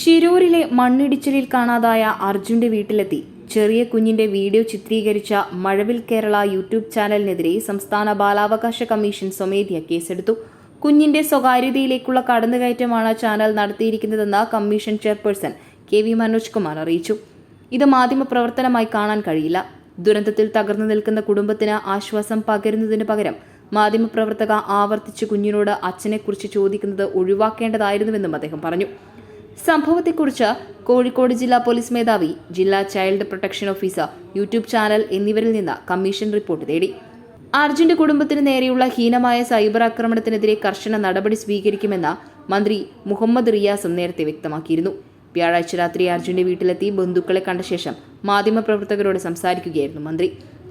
ശിരൂരിലെ മണ്ണിടിച്ചിലിൽ കാണാതായ അർജുന്റെ വീട്ടിലെത്തി. ചെറിയ കുഞ്ഞിന്റെ വീഡിയോ ചിത്രീകരിച്ച മഴവിൽ കേരള യൂട്യൂബ് ചാനലിനെതിരെ സംസ്ഥാന ബാലാവകാശ കമ്മീഷൻ സ്വമേധ്യ കേസെടുത്തു. കുഞ്ഞിന്റെ സ്വകാര്യതയിലേക്കുള്ള കടന്നുകയറ്റമാണ് channel നടത്തിയിരിക്കുന്നതെന്ന് commission chairperson K V Manoj Kumar അറിയിച്ചു. ഇത് മാധ്യമപ്രവർത്തനമായി കാണാൻ കഴിയില്ല. ദുരന്തത്തിൽ തകർന്നു നിൽക്കുന്ന കുടുംബത്തിന് ആശ്വാസം പകരുന്നതിന് പകരം മാധ്യമപ്രവർത്തക ആവർത്തിച്ച് കുഞ്ഞിനോട് അച്ഛനെക്കുറിച്ച് ചോദിക്കുന്നത് ഒഴിവാക്കേണ്ടതായിരുന്നുവെന്നും അദ്ദേഹം പറഞ്ഞു. സംഭവത്തെക്കുറിച്ച് കോഴിക്കോട് ജില്ലാ പോലീസ് മേധാവി ജില്ലാ child protection officer YouTube channel എന്നിവരിൽ നിന്ന് കമ്മീഷൻ റിപ്പോർട്ട് തേടി. അർജുന്റെ കുടുംബത്തിന് നേരെയുള്ള ഹീനമായ സൈബർ ആക്രമണത്തിനെതിരെ കർശന നടപടി സ്വീകരിക്കുമെന്ന് മന്ത്രി മുഹമ്മദ് റിയാസും നേരത്തെ വ്യക്തമാക്കിയിരുന്നു. വ്യാഴാഴ്ച രാത്രി അർജുന്റെ വീട്ടിലെത്തി ബന്ധുക്കളെ കണ്ട ശേഷം മാധ്യമപ്രവർത്തകരോട് സംസാരിക്കുകയായിരുന്നു മന്ത്രി.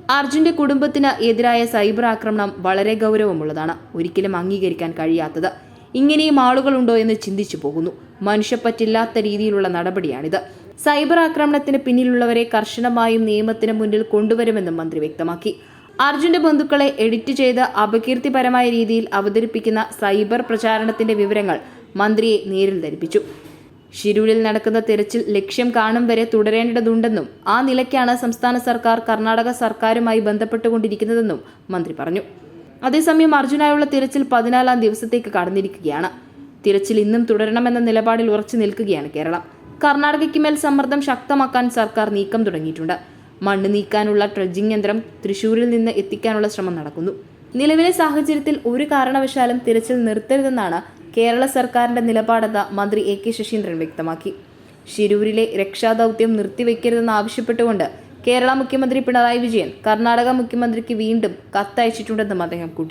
അർജുന്റെ കുടുംബത്തിന് എതിരായ സൈബർ ആക്രമണം വളരെ ഗൗരവമുള്ളതാണ് ഒരിക്കലും അംഗീകരിക്കാൻ കഴിയാത്തത്. ഇങ്ങനെയും ആളുകളുണ്ടോ എന്ന് ചിന്തിച്ചു പോകുന്നു. മനുഷ്യപ്പറ്റില്ലാത്ത രീതിയിലുള്ള നടപടിയാണിത്. സൈബർ ആക്രമണത്തിന് പിന്നിലുള്ളവരെ കർശനമായും നിയമത്തിന് മുന്നിൽ കൊണ്ടുവരുമെന്നും മന്ത്രി വ്യക്തമാക്കി. അർജുന്റെ ബന്ധുക്കളെ എഡിറ്റ് ചെയ്ത് അപകീർത്തിപരമായ രീതിയിൽ അവതരിപ്പിക്കുന്ന സൈബർ പ്രചാരണത്തിന്റെ വിവരങ്ങൾ മന്ത്രിയെ നേരിൽ ധരിപ്പിച്ചു. ഷിരൂരിൽ നടക്കുന്ന തിരച്ചിൽ ലക്ഷ്യം കാണും വരെ തുടരേണ്ടതുണ്ടെന്നും ആ നിലയ്ക്കാണ് സംസ്ഥാന സർക്കാർ കർണാടക സർക്കാരുമായി ബന്ധപ്പെട്ടുകൊണ്ടിരിക്കുന്നതെന്നും മന്ത്രി പറഞ്ഞു. അതേസമയം അർജുനായുള്ള തിരച്ചിൽ പതിനാലാം ദിവസത്തേക്ക് കടന്നിരിക്കുകയാണ്. തിരച്ചിൽ ഇന്നും തുടരണമെന്ന നിലപാടിൽ ഉറച്ചു നിൽക്കുകയാണ് കേരളം. കർണാടകയ്ക്ക് മേൽ സമ്മർദ്ദം ശക്തമാക്കാൻ സർക്കാർ നീക്കം തുടങ്ങിയിട്ടുണ്ട്. മണ്ണ് നീക്കാനുള്ള ട്രഡ്ജിംഗ് യന്ത്രം തൃശൂരിൽ നിന്ന് എത്തിക്കാനുള്ള ശ്രമം നടക്കുന്നു. നിലവിലെ സാഹചര്യത്തിൽ ഒരു കാരണവശാലും തിരച്ചിൽ നിർത്തരുതെന്നാണ് കേരള സർക്കാരിന്റെ നിലപാടെന്ന് മന്ത്രി എ കെ ശശീന്ദ്രൻ വ്യക്തമാക്കി. ശിരൂരിലെ രക്ഷാദൗത്യം നിർത്തിവെക്കരുതെന്ന് ആവശ്യപ്പെട്ടുകൊണ്ട് കേരള മുഖ്യമന്ത്രി പിണറായി വിജയൻ കർണാടക മുഖ്യമന്ത്രിക്ക് വീണ്ടും കത്തയച്ചിട്ടുണ്ടെന്നും അദ്ദേഹം കൂട്ടിച്ചേർത്തു.